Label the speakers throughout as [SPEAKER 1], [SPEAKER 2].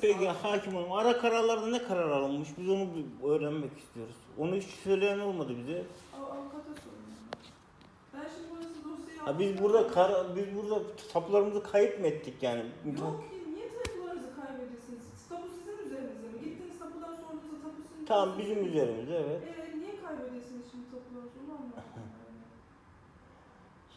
[SPEAKER 1] Peki hakim hanım ara kararlarda ne karar alınmış? Biz onu bir öğrenmek istiyoruz. Onu hiç söyleyen olmadı bize.
[SPEAKER 2] Av- Avukata sorun. Ben şimdi burası dosyayı
[SPEAKER 1] Ha biz burada kar, biz burada tapularımızı kayıp mı ettik yani?
[SPEAKER 2] Yok ki niye tapularınızı kaybediyorsunuz? Tapu sizin üzerinizde mi? Gittiniz tapudan sorduğunuzda tapu sizin
[SPEAKER 1] Tamam bizim üzerimizde evet.
[SPEAKER 2] Ee, niye kaybediyorsunuz şimdi tapularınızı onu anlamadım.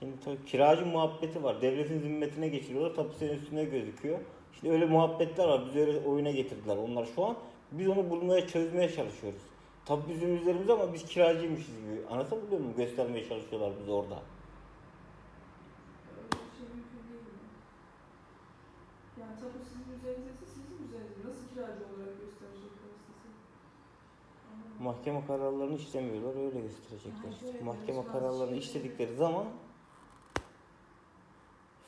[SPEAKER 1] Şimdi tabii kiracı muhabbeti var. Devletin zimmetine geçiriyorlar. Tapu senin üstüne gözüküyor. İşte öyle muhabbetler var. Biz öyle oyuna getirdiler onlar şu an. Biz onu bulmaya, çözmeye çalışıyoruz. Tapu bizim üzerimizde ama biz kiracıymışız gibi. Anlatabiliyor muyum? Göstermeye çalışıyorlar bizi orada.
[SPEAKER 2] Şey? Yani tapu sizin üzerinizde sizin üzerinizde. Nasıl kiracı olarak gösterecekler sizi?
[SPEAKER 1] Mahkeme kararlarını işlemiyorlar. Öyle gösterecekler.
[SPEAKER 3] Yani
[SPEAKER 1] mahkeme kararlarını işledikleri zaman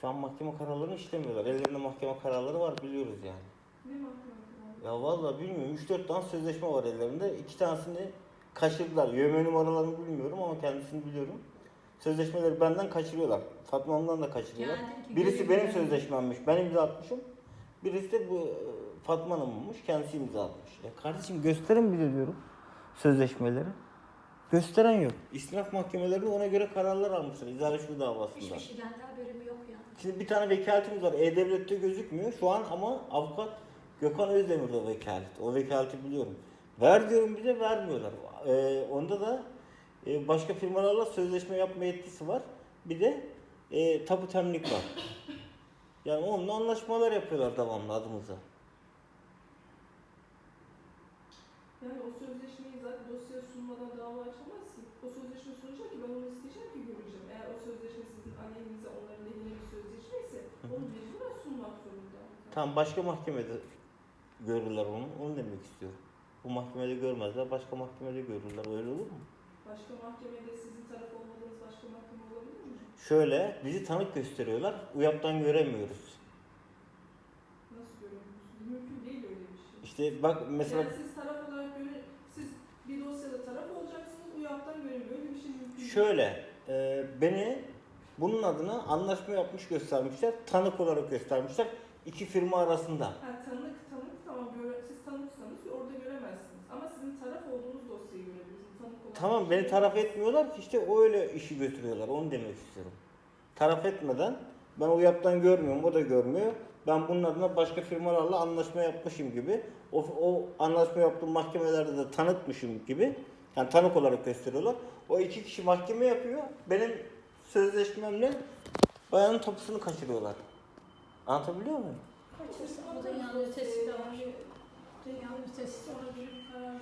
[SPEAKER 1] şu an mahkeme kararlarını işlemiyorlar. Ellerinde mahkeme kararları var biliyoruz yani.
[SPEAKER 2] Ne mahkeme kararı?
[SPEAKER 1] Ya vallahi bilmiyorum. 3-4 tane sözleşme var ellerinde. İki tanesini kaçırdılar. Yövme numaralarını bilmiyorum ama kendisini biliyorum. Sözleşmeleri benden kaçırıyorlar. Fatma Hanım'dan da kaçırıyorlar.
[SPEAKER 3] Yani
[SPEAKER 1] Birisi benim
[SPEAKER 3] ben.
[SPEAKER 1] sözleşmemmiş. Ben imza atmışım. Birisi de bu e, Fatma Hanım'mış. Kendisi imza atmış. Ya kardeşim gösterin bize diyorum sözleşmeleri. Gösteren yok. İstinaf mahkemeleri de ona göre kararlar almışlar. İzale şu davasında.
[SPEAKER 3] Hiçbir şeyden de haberim yok yani.
[SPEAKER 1] Şimdi bir tane vekaletimiz var. E-Devlet'te gözükmüyor. Şu an ama avukat Gökhan Özdemir'de vekalet. O vekaleti biliyorum. Ver diyorum bize vermiyorlar. Ee, onda da e, başka firmalarla sözleşme yapma yetkisi var. Bir de e, tapu temlik var. Yani onunla anlaşmalar yapıyorlar devamlı adımıza.
[SPEAKER 2] Yani o sözleşmeyi zaten dosyaya sunmadan dava açamaz ki. O sözleşme sunacak ki ben onu isteyeceğim ki göreceğim. Eğer o sözleşme sizin aleyhinize onların lehine bir sözleşme ise onu mecburen sunmak zorunda.
[SPEAKER 1] Tam başka mahkemede görürler onu. Onu demek istiyorum. Bu mahkemede görmezler. Başka mahkemede görürler. Öyle olur mu?
[SPEAKER 2] Başka mahkemede sizin taraf olmadığınız başka mahkeme olabilir mi?
[SPEAKER 1] Şöyle bizi tanık gösteriyorlar. UYAP'tan göremiyoruz.
[SPEAKER 2] Nasıl görüyorsunuz? Mümkün değil öyle bir şey.
[SPEAKER 1] İşte bak mesela
[SPEAKER 2] Yani siz taraf olarak göre, siz bir dosyada taraf olacaksınız, uyaptan göremiyor. Öyle bir şey mümkün değil.
[SPEAKER 1] Şöyle e, beni bunun adına anlaşma yapmış göstermişler. Tanık olarak göstermişler. iki firma arasında.
[SPEAKER 2] Ha, tanık, tanık tamam göre, siz tanıksanız orada göremezsiniz. Ama sizin taraf olduğunuz dosyayı görebilirsiniz. Tanık olarak.
[SPEAKER 1] Tamam beni taraf etmiyorlar ki işte o öyle işi götürüyorlar. Onu demek istiyorum. Taraf etmeden ben o yaptan görmüyorum, o da görmüyor. Ben bunun adına başka firmalarla anlaşma yapmışım gibi. O, o anlaşma yaptığım mahkemelerde de tanıtmışım gibi. Yani tanık olarak gösteriyorlar. O iki kişi mahkeme yapıyor. Benim sözleşmemle bayanın tapusunu kaçırıyorlar. Anlatabiliyor muyum?
[SPEAKER 3] Kaçırsa bu da yanlış tespit var.
[SPEAKER 2] Sonra bir karar